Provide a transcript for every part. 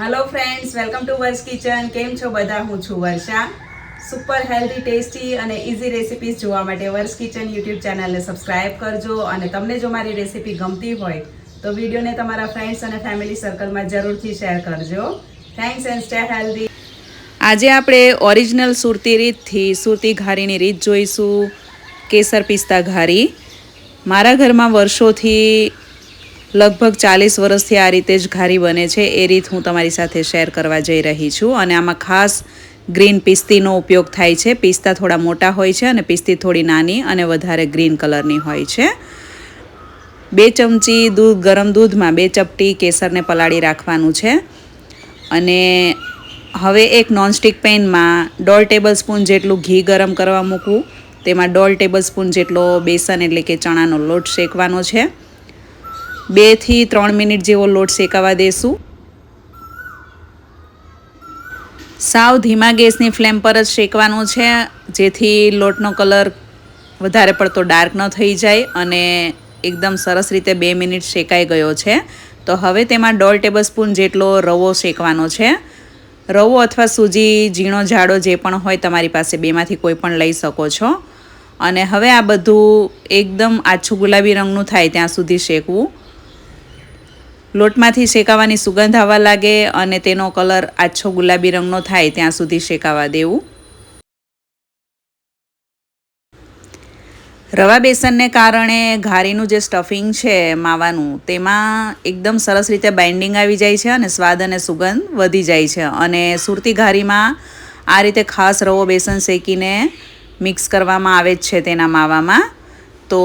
Hello friends welcome to Varsha kitchen કેમ છો બધા? હું છું વર્ષા. સુપર હેલ્ધી ટેસ્ટી અને ઇઝી રેસિપીઝ જોવા માટે વર્ષ કિચન યુટ્યુબ ચેનલને સબસ્ક્રાઇબ કરજો અને તમને જો મારી રેસિપી ગમતી હોય, તો વિડીયોને તમારા ફ્રેન્ડ્સ અને ફેમિલી સર્કલમાં જરૂરથી શેર કરજો. થેન્ક્સ એન્ડ સ્ટે હેલ્ધી આજે આપણે ઓરિજિનલ સુરતી રીતથી સુરતી ઘારીની રીત જોઈશું. કેસર પિસ્તા ઘારી. મારા ઘરમાં વર્ષોથી લગભગ ચાલીસ વર્ષથી આ રીતે જ ઘારી બને છે. એ રીત હું તમારી સાથે શેર કરવા જઈ રહી છું અને આમાં ખાસ ગ્રીન પિસ્તીનો ઉપયોગ થાય છે. પિસ્તા થોડા મોટા હોય છે અને પિસ્તી થોડી નાની અને વધારે ગ્રીન કલરની હોય છે. બે ચમચી દૂધ, ગરમ દૂધમાં બે ચપટી કેસરને પલાળી રાખવાનું છે. અને હવે એક નોનસ્ટિક પેનમાં દોઢ ટેબલ સ્પૂન જેટલું ઘી ગરમ કરવા મૂકવું. તેમાં દોઢ ટેબલ સ્પૂન જેટલો બેસન એટલે કે ચણાનો લોટ શેકવાનો છે. બેથી ત્રણ મિનિટ જેવો લોટ શેકાવા દેશું. સાવ ધીમા ગેસની ફ્લેમ પર જ શેકવાનો છે, જેથી લોટનો કલર વધારે પડતો ડાર્ક ન થઈ જાય અને એકદમ સરસ રીતે બે મિનિટ શેકાઈ ગયો છે. તો હવે તેમાં દોઢ ટેબલ સ્પૂન જેટલો રવો શેકવાનો છે. રવો અથવા સૂજી, ઝીણો, જાડો જે પણ હોય તમારી પાસે બેમાંથી કોઈ પણ લઈ શકો છો. અને હવે આ બધું એકદમ આછું ગુલાબી રંગનું થાય ત્યાં સુધી શેકવું. લોટમાંથી શેકાવાની સુગંધ આવવા લાગે અને તેનો કલર આછો ગુલાબી રંગનો થાય ત્યાં સુધી શેકાવા દેવું. રવા બેસનને કારણે ઘારીનું જે સ્ટફિંગ છે માવાનું, તેમાં એકદમ સરસ રીતે બાઇન્ડિંગ આવી જાય છે અને સ્વાદ અને સુગંધ વધી જાય છે અને સુરતી ઘારીમાં આ રીતે ખાસ રવો બેસન શેકીને મિક્સ કરવામાં આવે જ છે તેના માવામાં. તો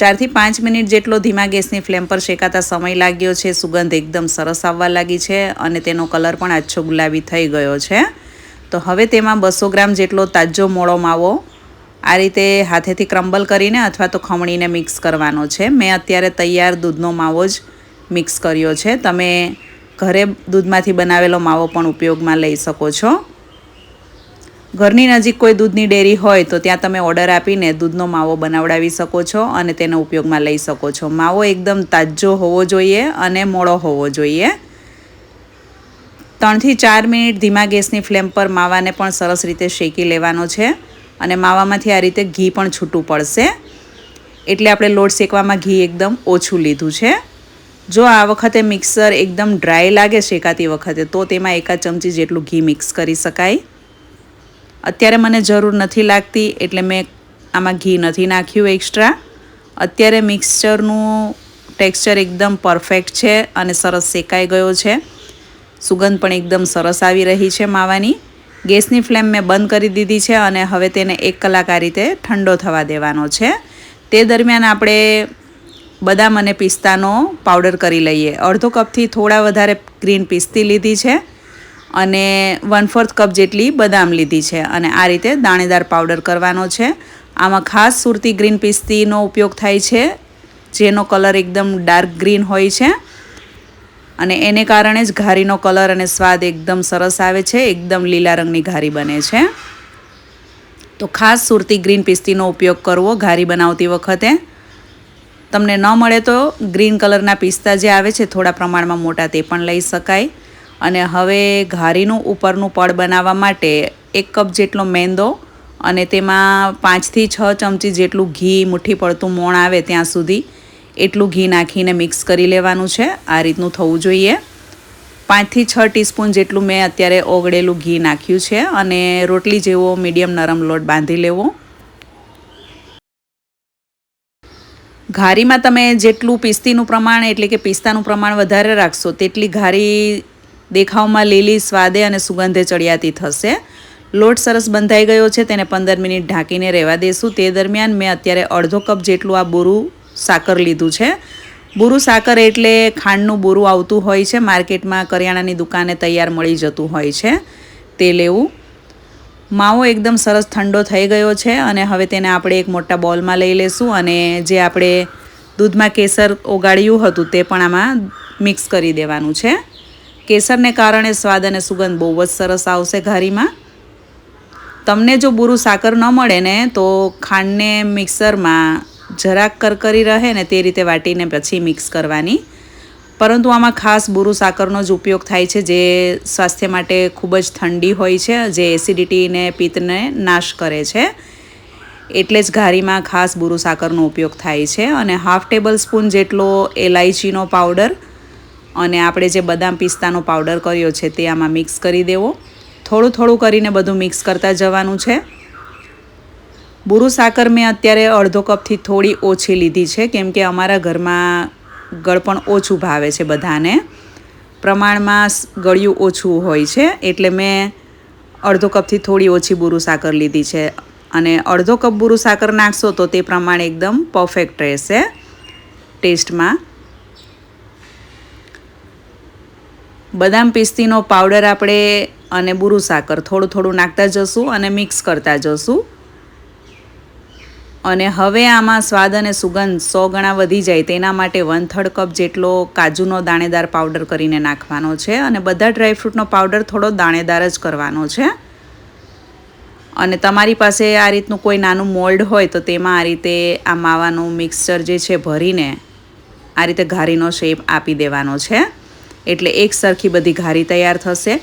ચારથી પાંચ મિનિટ જેટલો ધીમા ગેસની ફ્લેમ પર શેકાતા સમય લાગ્યો છે. સુગંધ એકદમ સરસ આવવા લાગી છે અને તેનો કલર પણ આછો ગુલાબી થઈ ગયો છે. તો હવે તેમાં બસો ગ્રામ જેટલો તાજો મોળો માવો આ રીતે હાથેથી ક્રમ્બલ કરીને અથવા તો ખમણીને મિક્સ કરવાનો છે. મેં અત્યારે તૈયાર દૂધનો માવો જ મિક્સ કર્યો છે. તમે ઘરે દૂધમાંથી બનાવેલો માવો પણ ઉપયોગમાં લઈ શકો છો. ઘરની નજીક કોઈ દૂધની ડેરી હોય તો ત્યાં તમે ઓર્ડર આપીને દૂધનો માવો બનાવડાવી શકો છો અને તેનો ઉપયોગમાં લઈ શકો છો. માવો એકદમ તાજો હોવો જોઈએ અને મોળો હોવો જોઈએ. ત્રણથી ચાર મિનિટ ધીમા ગેસની ફ્લેમ પર માવાને પણ સરસ રીતે શેકી લેવાનો છે અને માવામાંથી આ રીતે ઘી પણ છૂટું પડશે. એટલે આપણે લોટ શેકવામાં ઘી એકદમ ઓછું લીધું છે. જો આ વખતે મિક્સર એકદમ ડ્રાય લાગે શેકાતી વખતે તો તેમાં એકાદ ચમચી જેટલું ઘી મિક્સ કરી શકાય. અત્યારે મને જરૂર નથી લાગતી, એટલે મેં આમાં ઘી નથી નાખ્યું એક્સ્ટ્રા અત્યારે મિક્સચરનું ટેક્સચર એકદમ પરફેક્ટ છે અને સરસ શેકાઈ ગયો છે. સુગંધ પણ એકદમ સરસ આવી રહી છે માવાની. ગેસની ફ્લેમ મેં બંધ કરી દીધી છે અને હવે તેને એક કલાક આ રીતે ઠંડો થવા દેવાનો છે. તે દરમિયાન આપણે બદામ અને પિસ્તાનો પાવડર કરી લઈએ. અડધો કપથી થોડા વધારે ગ્રીન પિસ્તી લીધી છે. અને વન ફોર્થ કપ જેટલી બદામ લીધી છે. અને આ રીતે દાણેદાર પાવડર કરવાનો છે. આમાં ખાસ સુરતી ગ્રીન પિસ્તીનો ઉપયોગ થાય છે, જેનો કલર એકદમ ડાર્ક ગ્રીન હોય છે. અને એને કારણે જ ઘારીનો કલર અને સ્વાદ એકદમ સરસ આવે છે, એકદમ લીલા રંગની ઘારી બને છે. તો ખાસ સુરતી ગ્રીન પિસ્તીનો ઉપયોગ કરવો ઘારી બનાવતી વખતે. તમને ન મળે તો ગ્રીન કલરના પિસ્તા જે આવે છે, થોડા પ્રમાણમાં મોટા તે પણ લઈ શકાય. અને હવે ઘારીનું ઉપરનું પડ બનાવવા માટે એક કપ જેટલો મેંદો અને તેમાં પાંચથી છ ચમચી જેટલું ઘી, મુઠ્ઠી પડતું મોણ આવે ત્યાં સુધી એટલું ઘી નાખીને મિક્સ કરી લેવાનું છે. આ રીતનું થવું જોઈએ. પાંચથી છ ટીસ્પૂન જેટલું મેં અત્યારે ઓગળેલું ઘી નાખ્યું છે અને રોટલી જેવો મીડિયમ નરમ લોટ બાંધી લેવો. ઘારીમાં તમે જેટલું પિસ્તીનું પ્રમાણ એટલે કે પિસ્તાનું પ્રમાણ વધારે રાખશો, તેટલી ઘારી દેખાવમાં લીલી સ્વાદે અને સુગંધે ચડિયાતી થશે. લોટ સરસ બંધાઈ ગયો છે, તેને પંદર મિનિટ ઢાંકીને રહેવા દેશું. તે દરમિયાન મેં અત્યારે અડધો કપ જેટલું આ બોરું સાકર લીધું છે. બુરું સાકર એટલે ખાંડનું બોરું આવતું હોય છે, માર્કેટમાં કરિયાણાની દુકાને તૈયાર મળી જતું હોય છે. તે લેવું. માવો એકદમ સરસ ઠંડો થઈ ગયો છે અને હવે તેને આપણે એક મોટા બોલમાં લઈ લેશું અને જે આપણે દૂધમાં કેસર ઓગાળ્યું હતું તે પણ આમાં મિક્સ કરી દેવાનું છે. કેસરને કારણે સ્વાદ અને સુગંધ બહુ જ સરસ આવશે ઘારીમાં. તમને જો બુરું સાકર ન મળે ને, તો ખાંડને મિક્સરમાં જરાક કરકરી રહે ને તે રીતે વાટીને પછી મિક્સ કરવાની. પરંતુ આમાં ખાસ બુરુ સાકરનો જ ઉપયોગ થાય છે, જે સ્વાસ્થ્ય માટે ખૂબ જ ઠંડી હોય છે, જે એસિડિટીને, પિત્તને નાશ કરે છે. એટલે જ ઘારીમાં ખાસ બુરુ સાકરનો ઉપયોગ થાય છે. અને હાફ ટેબલ સ્પૂન જેટલો એલાયચીનો પાવડર અને આપણે જે બદામ પિસ્તાનો પાવડર કર્યો છે તે આમાં મિક્સ કરી દેવો. થોડું થોડું કરીને બધું મિક્સ કરતા જવાનું છે. બુરુ સાકર મેં અત્યારે અડધો કપથી થોડી ઓછી લીધી છે, કેમ કે અમારા ઘરમાં ગળપણ ઓછું ભાવે છે બધાને. પ્રમાણમાં ગળ્યું ઓછું હોય છે, એટલે મેં અડધો કપથી થોડી ઓછી બુરુ સાકર લીધી છે. અને અડધો કપ બુરુ સાકર નાખશો તો તે પ્રમાણે એકદમ પરફેક્ટ રહેશે ટેસ્ટમાં. બદામ પિસ્તીનો પાવડર આપણે અને બુરુ સાકર થોડું થોડું નાખતા જશું અને મિક્સ કરતા જશું. અને હવે આમાં સ્વાદ અને સુગંધ સો ગણા વધી જાય તેના માટે વન થર્ડ કપ જેટલો કાજુનો દાણેદાર પાવડર કરીને નાખવાનો છે અને બધા ડ્રાયફ્રૂટનો પાવડર થોડો દાણેદાર જ કરવાનો છે. અને તમારી પાસે આ રીતનું કોઈ નાનું મોલ્ડ હોય તો તેમાં આ રીતે આ માવાનું મિક્સચર જે છે ભરીને આ રીતે ઘારીનો શેપ આપી દેવાનો છે. એટલે એક સરખી બધી ઘારી તૈયાર થશે.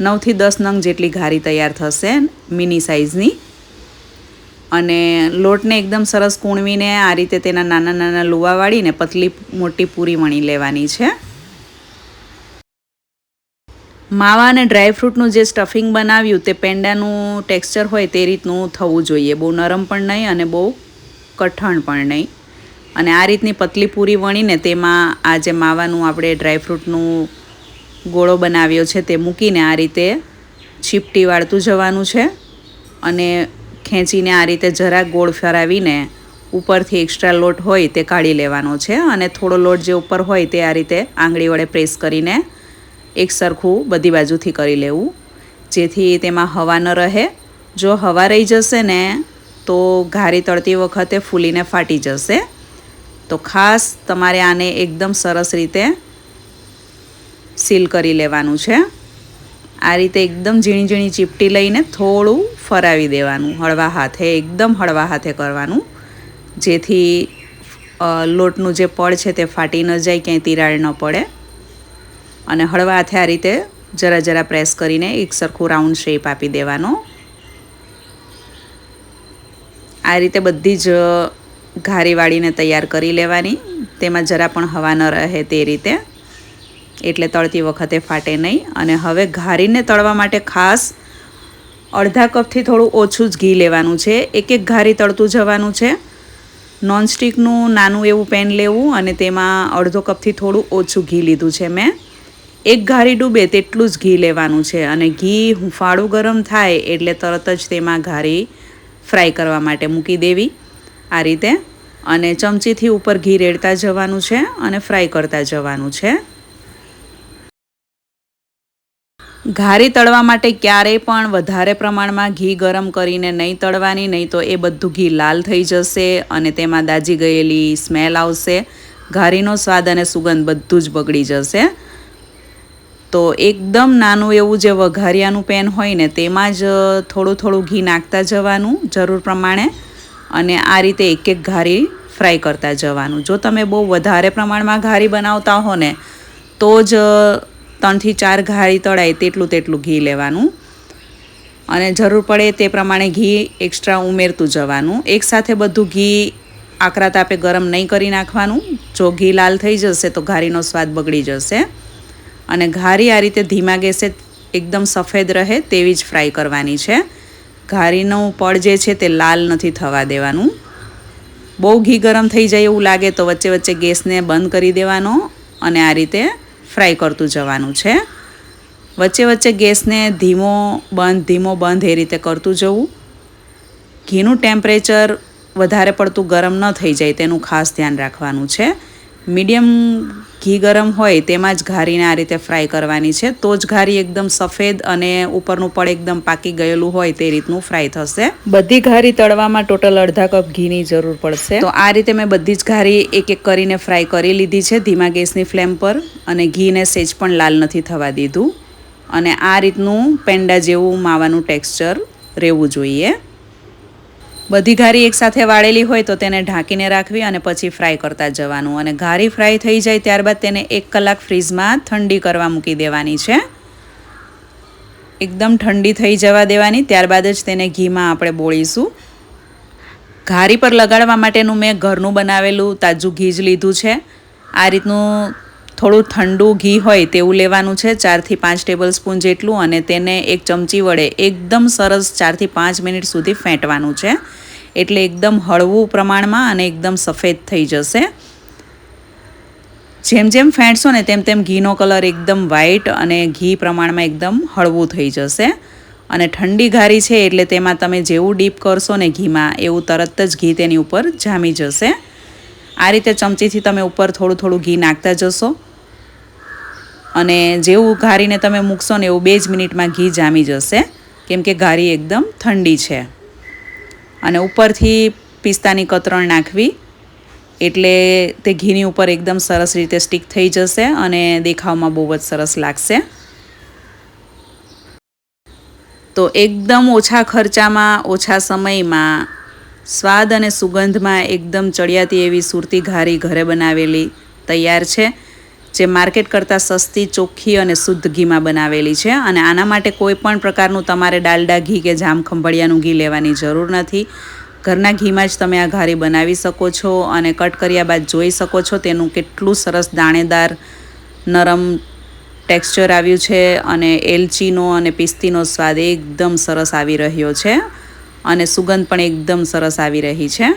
નવથી દસ નંગ જેટલી ઘારી તૈયાર થશે મિની સાઇઝની અને લોટને એકદમ સરસ કૂણવીને આ રીતે તેના નાના નાના લુવા વાળીને પતલી મોટી પૂરી વણી લેવાની છે. માવા અને ડ્રાયફ્રૂટનું જે સ્ટફિંગ બનાવ્યું તે પેંડાનું ટેક્સચર હોય તે રીતનું થવું જોઈએ. બહુ નરમ પણ નહીં અને બહુ કઠણ પણ નહીં. અને આ રીતની પતલી પૂરી વણીને તેમાં આ જે માવાનું આપણે ડ્રાયફ્રૂટનું ગોળો બનાવ્યો છે તે મૂકીને આ રીતે ચીપટી વાળતું જવાનું છે અને ખેંચીને આ રીતે જરાક ગોળ ફેરાવીને ઉપરથી એક્સ્ટ્રા લોટ હોય તે કાઢી લેવાનો છે અને થોડો લોટ જે ઉપર હોય તે આ રીતે આંગળી વડે પ્રેસ કરીને એક સરખું બધી બાજુથી કરી લેવું, જેથી તેમાં હવા ન રહે. જો હવા રહી જશે ને, તો ઘારી તળતી વખતે ફૂલીને ફાટી જશે. તો ખાસ તમારે આને એકદમ સરસ રીતે સીલ કરી લેવાનું છે. આ રીતે એકદમ ઝીણી ઝીણી ચીપટી લઈને થોડું ફરાવી દેવાનું, હળવા હાથે, એકદમ હળવા હાથે કરવાનું. જેથી લોટનું જે પડ છે તે ફાટી ન જાય, ક્યાંય તિરાડ ન પડે. અને હળવા હાથે આ રીતે જરા જરા પ્રેસ કરીને એક સરખું રાઉન્ડ શેપ આપી દેવાનો. આ રીતે બધી જ ઘારી વાળીને તૈયાર કરી લેવાની. તેમાં જરા પણ હવા ન રહે તે રીતે. એટલે તળતી વખતે ફાટે નહીં. અને હવે ઘારીને તળવા માટે ખાસ અડધા કપથી થોડું ઓછું જ ઘી લેવાનું છે. એક એક ઘારી તળતું જવાનું છે. નોનસ્ટિકનું નાનું એવું પેન લેવું અને તેમાં અડધો કપથી થોડું ઓછું ઘી લીધું છે મેં. એક ઘારી ડૂબે તેટલું જ ઘી લેવાનું છે. અને ઘી હુંફાળું ગરમ થાય એટલે તરત જ તેમાં ઘારી ફ્રાય કરવા માટે મૂકી દેવી. આ રીતે. અને ચમચીથી ઉપર ઘી રેડતા જવાનું છે અને ફ્રાય કરતા જવાનું છે. ઘારી તળવા માટે ક્યારેય પણ વધારે પ્રમાણમાં ઘી ગરમ કરીને નહીં તળવાની, નહીં તો એ બધું ઘી લાલ થઈ જશે અને તેમાં દાજી ગયેલી સ્મેલ આવશે. ઘારીનો સ્વાદ અને સુગંધ બધું જ બગડી જશે. તો એકદમ નાનું એવું જે વઘારિયાનું પેન હોય ને તેમાં જ થોડું થોડું ઘી નાખતા જવાનું જરૂર પ્રમાણે. અને આ રીતે એક એક ઘારી ફ્રાય કરતા જવાનું. જો તમે બહુ વધારે પ્રમાણમાં ઘારી બનાવતા હો ને, તો જ ત્રણથી ચાર ઘારી તળાય તેટલું તેટલું ઘી લેવાનું. અને જરૂર પડે તે પ્રમાણે ઘી એક્સ્ટ્રા ઉમેરતું જવાનું. એકસાથે બધું ઘી આકરા તાપે ગરમ નહીં કરી નાખવાનું. જો ઘી લાલ થઈ જશે તો ઘારીનો સ્વાદ બગડી જશે. અને ઘારી આ રીતે ધીમા ગેસે એકદમ સફેદ રહે તેવી જ ફ્રાય કરવાની છે. ઘારીનું પડ જે છે તે લાલ નથી થવા દેવાનું. બહુ ઘી ગરમ થઈ જાય એવું લાગે તો વચ્ચે વચ્ચે ગેસને બંધ કરી દેવાનો અને આ રીતે ફ્રાય કરતું જવાનું છે. વચ્ચે વચ્ચે ગેસને ધીમો બંધ ધીમો બંધ એ રીતે કરતું જવું. ઘીનું ટેમ્પરેચર વધારે પડતું ગરમ ન થઈ જાય તેનું ખાસ ધ્યાન રાખવાનું છે. મીડિયમ ઘી ગરમ હોય તેમાં જ ઘારીને આ રીતે ફ્રાય કરવાની છે. તો જ ઘારી એકદમ સફેદ અને ઉપરનું પડ એકદમ પાકી ગયેલું હોય તે રીતનું ફ્રાય થશે. બધી ઘારી તળવામાં ટોટલ અડધા કપ ઘીની જરૂર પડશે. તો આ રીતે મેં બધી જ ઘારી એક એક કરીને ફ્રાય કરી લીધી છે ધીમા ગેસની ફ્લેમ પર અને ઘીને સેજ પણ લાલ નથી થવા દીધું. અને આ રીતનું પેંડા જેવું માવાનું ટેક્સચર રહેવું જોઈએ. બધી ઘારી એકસાથે વાળેલી હોય તો તેને ઢાંકીને રાખવી અને પછી ફ્રાય કરતા જવાનું. અને ઘારી ફ્રાય થઈ જાય ત્યારબાદ તેને એક કલાક ફ્રીઝમાં ઠંડી કરવા મૂકી દેવાની છે. એકદમ ઠંડી થઈ જવા દેવાની. ત્યારબાદ જ તેને ઘીમાં આપણે બોળીશું. ઘારી પર લગાડવા માટેનું મેં ઘરનું બનાવેલું તાજું ઘી જ લીધું છે. આ રીતનું થોડું ઠંડુ ઘી હોય તેવું લેવાનું છે. ચારથી પાંચ ટેબલ સ્પૂન જેટલું અને તેને એક ચમચી વડે એકદમ સરસ ચારથી પાંચ મિનિટ સુધી ફેંટવાનું છે. એટલે એકદમ હળવું પ્રમાણમાં અને એકદમ સફેદ થઈ જશે. જેમ જેમ ફેંટશો ને તેમ તેમ ઘીનો કલર એકદમ વ્હાઈટ અને ઘી પ્રમાણમાં એકદમ હળવું થઈ જશે. અને ઠંડી ઘારી છે એટલે તેમાં તમે જેવું ડીપ કરશો ને ઘીમાં, એવું તરત જ ઘી તેની ઉપર જામી જશે. આ રીતે ચમચીથી તમે ઉપર થોડું થોડું ઘી નાખતા જશો. અને જેવું ઘારીને તમે મૂકશો ને એવું બે જ મિનિટમાં ઘી જામી જશે. કેમ કે ઘારી એકદમ ઠંડી છે. અને ઉપરથી પિસ્તાની કતરણ નાખવી. એટલે તે ઘીની ઉપર એકદમ સરસ રીતે સ્ટીક થઈ જશે અને દેખાવમાં બહુ જ સરસ લાગશે. તો એકદમ ઓછા ખર્ચામાં, ઓછા સમયમાં સ્વાદ અને સુગંધમાં એકદમ ચડિયાતી એવી સુરતી ઘારી ઘરે બનાવેલી તૈયાર છે, જે માર્કેટ કરતાં સસ્તી, ચોખ્ખી અને શુદ્ધ ઘીમાં બનાવેલી છે. અને આના માટે કોઈ પણ પ્રકારનું તમારે ડાલડા ઘી કે જામ ખંભળિયાનું ઘી લેવાની જરૂર નથી. ઘરના ઘીમાં જ તમે આ ઘારી બનાવી શકો છો અને કટ કર્યા બાદ જોઈ શકો છો તેનું કેટલું સરસ દાણેદાર, નરમ ટેક્સચર આવ્યું છે અને એલચીનો અને પિસ્તીનો સ્વાદ એકદમ સરસ આવી રહ્યો છે. અને સુગંધ પણ એકદમ સરસ આવી રહી છે.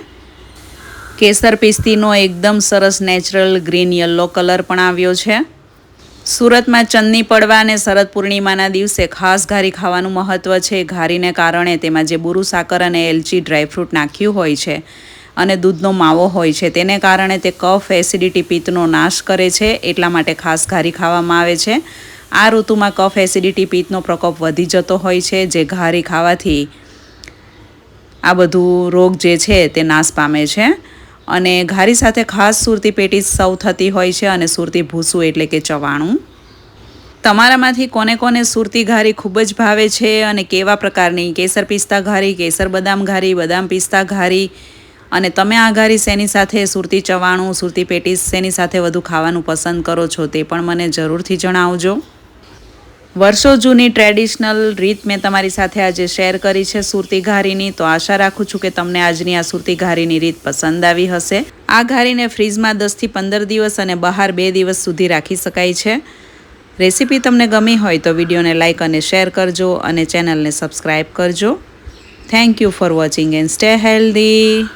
કેસર પિસ્તીનો એકદમ સરસ નેચરલ ગ્રીન યલો કલર પણ આવ્યો છે. સુરતમાં ચંદની પડવા અને શરદ પૂર્ણિમાના દિવસે ખાસ ઘારી ખાવાનું મહત્ત્વ છે. ઘારીને કારણે તેમાં જે બુરુ સાકર અને એલચી ડ્રાયફ્રૂટ નાખ્યું હોય છે અને દૂધનો માવો હોય છે, તેને કારણે તે કફ, એસિડિટી, પિત્તનો નાશ કરે છે. એટલા માટે ખાસ ઘારી ખાવામાં આવે છે. આ ઋતુમાં કફ, એસિડિટી, પિત્તનો પ્રકોપ વધી જતો હોય છે, જે ઘારી ખાવાથી આ બધું રોગ જે છે તે નાશ પામે છે. અને ઘારી સાથે ખાસ સુરતી પેટી સૌ થતી હોય છે અને સુરતી ભૂસું એટલે કે ચવાણું. તમારામાંથી કોને કોને સુરતી ઘારી ખૂબ જ ભાવે છે અને કેવા પ્રકારની? કેસર પિસ્તા ઘારી, કેસર બદામ ઘારી, બદામ પિસ્તા ઘારી. અને તમે આ ઘારી શેની સાથે? સુરતી ચવાણું, સુરતી પેટીસ શેની સાથે વધુ ખાવાનું પસંદ કરો છો તે પણ મને જરૂરથી જણાવજો. વર્ષો જૂની ટ્રેડિશનલ રીત મેં તમારી સાથે આજે શેર કરી છે સુરતી ઘારીની. તો આશા રાખું છું કે તમને આજની આ સુરતી ઘારીની રીત પસંદ આવી હશે. આ ઘારીને ફ્રીજમાં દસથી પંદર દિવસ અને બહાર બે દિવસ સુધી રાખી શકાય છે. રેસીપી તમને ગમી હોય તો વિડીયોને લાઇક અને શેર કરજો અને ચેનલને સબસ્ક્રાઈબ કરજો. Thank you for watching and stay healthy